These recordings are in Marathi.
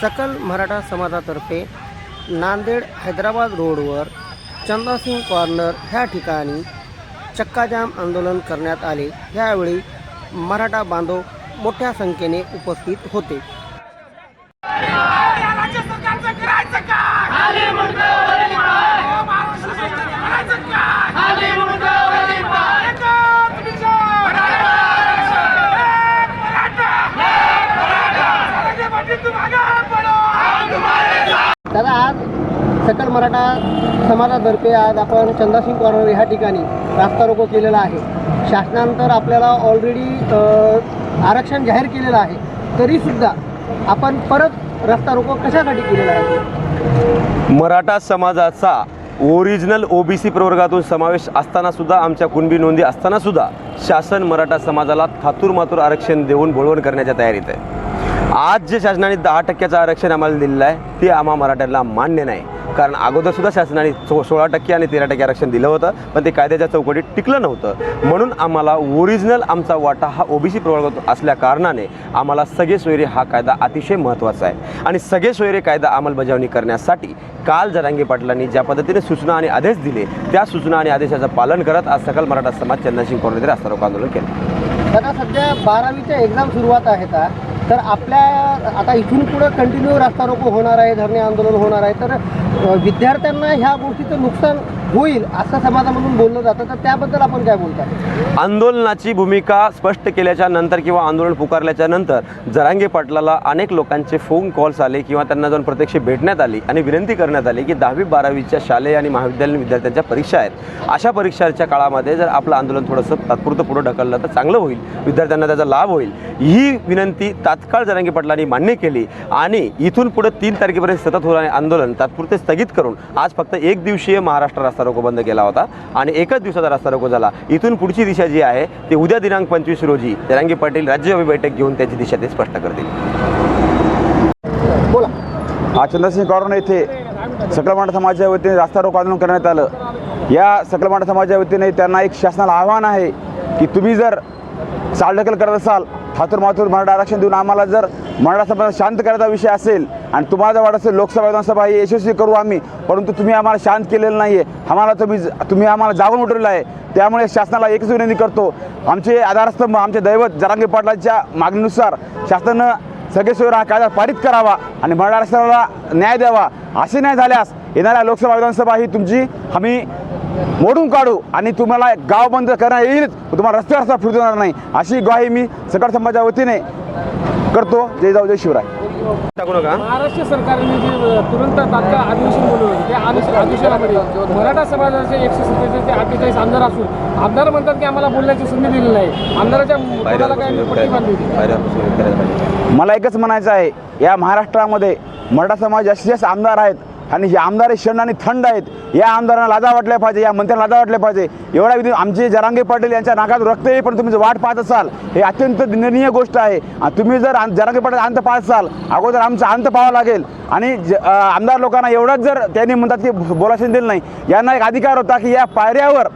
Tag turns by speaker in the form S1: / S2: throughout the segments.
S1: सकल मराठा समाजातर्फे नांदेड हैदराबाद रोडवर चंदासिंग कॉर्नर ह्या ठिकाणी चक्काजाम आंदोलन करण्यात आले. यावेळी मराठा बांधव मोठ्या संख्येने उपस्थित होते
S2: या राज्य सरकारचं करायचं काय खाली महाराष्ट्र सरकारचं करायचं काय खाली एकच विचार एक मराठा सारंगे पाटील तुम आगे बढ़ो
S1: दादा आज सकल मराठा समाजातर्फे आज आपण चंदासिंग कॉर्नर ह्या ठिकाणी रास्ता रोको केलेला आहे. शासनानंतर आपल्याला ऑलरेडी आरक्षण जाहीर केलेलं आहे. तरीसुद्धा आपण परत रस्ता रोको कशासाठी केलेला आहे?
S3: मराठा समाजाचा ओरिजिनल ओबीसी प्रवर्गातून समावेश असताना सुद्धा आमच्या कुणबी नोंदी असताना सुद्धा शासन मराठा समाजाला थातूर मातूर आरक्षण देऊन बोलवण करण्याच्या तयारीत आहे. आज जे शासनाने दहा टक्क्याचं आरक्षण आम्हाला दिलेलं आहे ते आम्हा मराठ्यांना मान्य नाही. कारण अगोदरसुद्धा शासनाने सो सोळा टक्के आणि तेरा टक्के आरक्षण दिलं होतं पण ते कायद्याच्या चौकटीत टिकलं नव्हतं. म्हणून आम्हाला ओरिजिनल आमचा वाटा हा ओबीसी प्रवर्गात असल्या कारणाने आम्हाला सगळे सोयरे हा कायदा अतिशय महत्त्वाचा आहे. आणि सगळे सोयरे कायदा अंमलबजावणी करण्यासाठी काल जरांगे पाटलांनी ज्या पद्धतीने सूचना आणि आदेश दिले त्या सूचना आणि आदेशाचं पालन करत आज सकल मराठा समाज चंद्रसिंग कॉर्नर रास्ता रोको आंदोलन केलं.
S1: सध्या बारावीच्या एक्झाम सुरुवात आहे का तर आपल्या आता इथून पुढं कंटिन्यू रास्ता रोको होणार आहे धरणे आंदोलन होणार आहे. तर विद्यार्थ्यांना ह्या गोष्टीचं नुकसान होईल असं समाजामधून बोललं जातं. तर त्याबद्दल आपण काय बोलता
S3: आंदोलनाची भूमिका स्पष्ट केल्याच्यानंतर किंवा आंदोलन पुकारल्याच्या नंतर जरांगे पाटलाला अनेक लोकांचे फोन कॉल्स आले किंवा त्यांना जाऊन प्रत्यक्ष भेटण्यात आली आणि विनंती करण्यात आली की दहावी बारावीच्या शालेय आणि महाविद्यालयीन विद्यार्थ्यांच्या परीक्षा आहेत. अशा परीक्षाच्या काळामध्ये जर आपलं आंदोलन थोडंसं तात्पुरतं पुढं ढकललं तर चांगलं होईल. विद्यार्थ्यांना त्याचा लाभ होईल. ही विनंती तात्काळ जरांगी पाटलांनी मान्य केली आणि इथून पुढे तीन तारखेपर्यंत सतत होणारे आंदोलन तात्पुरते स्थगित करून आज फक्त एक दिवशीय महाराष्ट्र रास्ता रोको बंद केला होता आणि एकच दिवसाचा रस्ता रोको झाला. इथून पुढची दिशा जी आहे ते उद्या दिनांक पंचवीस रोजी जरांगी पाटील राज्यव्यापी बैठक घेऊन त्याची दिशा ते स्पष्ट करतील.
S1: बोला.
S4: आज चंद्रसिंह कॉर्नर येथे सकल मराठा समाजाच्या वतीने रास्ता रोको आंदोलन करण्यात आलं. या सकल मराठा समाजाच्या वतीने त्यांना एक शासनाला आव्हान आहे की तुम्ही जर चालढकल करत असाल हातूर माथूर मराठा आरक्षण देऊन आम्हाला जर मराठा समाज शांत करायचा विषय असेल आणि तुम्हाला जर वाटत असेल लोकसभा विधानसभा ही यशस्वी करू आम्ही परंतु तुम्ही आम्हाला शांत केलेलं नाही आहे आम्हाला तुम्ही तुम्ही आम्हाला जागून उठवलेलं आहे. त्यामुळे शासनाला एकच विनंती करतो आमचे आधारस्तंभ आमचे दैवत जरांगे पाटलांच्या मागणीनुसार शासनानं सगळे सोय हा कायदा पारित करावा आणि मराठा आरक्षणाला न्याय द्यावा. असे नाही झाल्यास येणाऱ्या लोकसभा विधानसभा ही तुमची आम्ही मोडून काढू आणि तुम्हाला गाव बंद करण्यात येईलच तुम्हाला रस्त्यावर रस्ता फिरू देणार नाही. अशी ग्वाही मी सकाळ समाजाच्या वतीने करतो. जय जाऊ जय शिवराय.
S3: टाकू नका.
S5: महाराष्ट्र सरकारने जे तुरंत तात्काळ अधिवेशन बोलवलं होतं त्या अधिवेशन अधिवेशनामध्ये मराठा समाजाचे एकशे सत्तेचाळीस ते अठ्ठेचाळीस आमदार असून आमदार म्हणतात की आम्हाला बोलण्याची संधी दिली नाही. आमदाराच्या
S4: मला एकच म्हणायचं आहे या महाराष्ट्रामध्ये मराठा समाज जास्तीत जास्त आमदार आहेत. आणि हे आमदार क्षण आणि थंड आहेत या आमदारांना लाजा वाटल्या पाहिजे या मंत्र्यांना लाजा वाटल्या पाहिजे. एवढा विधी आमचे जरांगे पाटील यांच्या नाकात रक्त येईल पण तुम्ही जर वाट पाहत असाल हे अत्यंत निंदनीय गोष्ट आहे. आणि तुम्ही जर जरांगे पाटील अंत पाहत असाल अगोदर आमचा अंत पाहावा लागेल. आणि ज आमदार लोकांना एवढंच जर त्यांनी म्हणतात की बोलाशन दिलं नाही यांना एक अधिकार होता की या पायऱ्यावर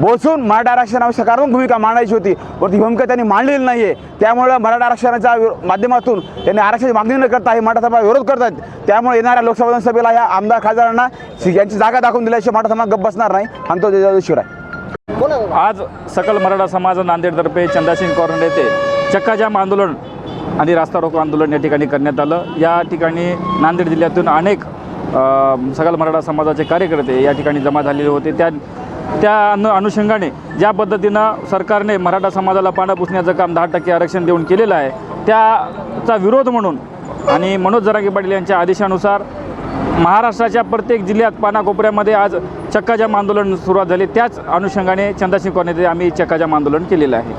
S4: बसून मराठा आरक्षणावर सकारात्मक भूमिका मांडायची होती. पण ती भूमिका त्यांनी मांडलेली नाही आहे त्यामुळं मराठा आरक्षणाच्या माध्यमातून त्यांनी आरक्षणाची मागणी न करता हे मराठा समाज विरोध करतात. त्यामुळे येणाऱ्या लोकसभा विधानसभेला या आमदार खासदारांना यांची जागा दाखवून दिल्याशिवाय मराठा समाज गप्प बसणार नाही. आणि तो जय
S6: आज सकल मराठा समाज नांदेडतर्फे चंदासिंग कॉर्नर येथे चक्काजाम आंदोलन आणि रास्ता रोको आंदोलन या ठिकाणी करण्यात आलं. या ठिकाणी नांदेड जिल्ह्यातून अनेक सकल मराठा समाजाचे कार्यकर्ते या ठिकाणी जमा झालेले होते. त्या त्या अनु अनुषंगाने ज्या पद्धतीनं सरकारने मराठा समाजाला पानं पुसण्याचं काम दहा टक्के आरक्षण देऊन केलेलं आहे त्याचा विरोध म्हणून आणि मनोज जरांगे पाटील यांच्या आदेशानुसार महाराष्ट्राच्या प्रत्येक जिल्ह्यात पानाकोपऱ्यामध्ये आज चक्काजाम आंदोलन सुरुवात झाली. त्याच अनुषंगाने चंदासिंग कॉलनीत आम्ही चक्काजाम आंदोलन केलेलं आहे.